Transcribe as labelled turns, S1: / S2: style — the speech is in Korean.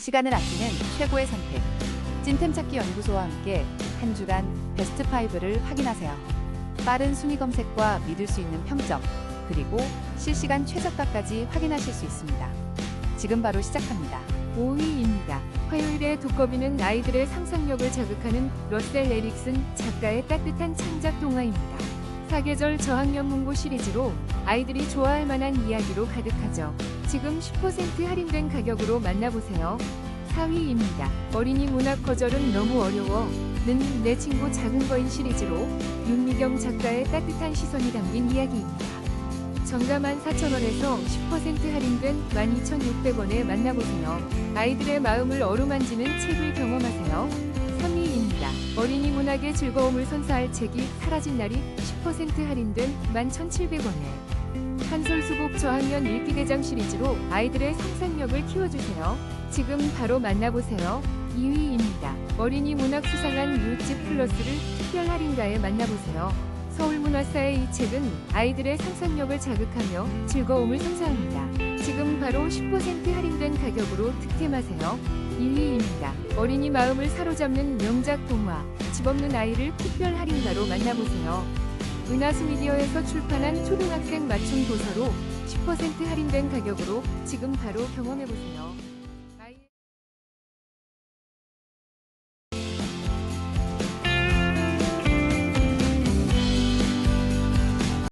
S1: 시간을 아끼는 최고의 선택. 찐템 찾기 연구소와 함께 한 주간 베스트 5를 확인하세요. 빠른 순위 검색과 믿을 수 있는 평점, 그리고 실시간 최저가까지 확인하실 수 있습니다. 지금 바로 시작합니다.
S2: 5위입니다. 화요일의 두꺼비는 아이들의 상상력을 자극하는 러셀 에릭슨 작가의 따뜻한 창작 동화입니다. 사계절 저학년 문고 시리즈로 아이들이 좋아할 만한 이야기로 가득하죠. 지금 10% 할인된 가격으로 만나보세요. 4위입니다. 어린이 문학 거절은 너무 어려워. 는 내 친구 작은 거인 시리즈로 윤미경 작가의 따뜻한 시선이 담긴 이야기입니다. 정가만 4,000원에서 10% 할인된 12,600원에 만나보세요. 아이들의 마음을 어루만지는 책을 경험하세요. 3위입니다. 어린이 문학의 즐거움을 선사할 책이 사라진 날이 10% 할인된 11,700원에 한솔수국 저학년 읽기대장 시리즈로 아이들의 상상력을 키워주세요. 지금 바로 만나보세요. 2위입니다. 어린이 문학 수상한 이웃집 플러스를 특별 할인가에 만나보세요. 서울문화사의 이 책은 아이들의 상상력을 자극하며 즐거움을 선사합니다. 지금 바로 10% 할인된 가격으로 득템하세요. 1위입니다. 어린이 마음을 사로잡는 명작 동화 집 없는 아이를 특별 할인가로 만나보세요. 은하수 미디어에서 출판한 초등학생 맞춤 도서로 10% 할인된 가격으로 지금 바로 경험해보세요.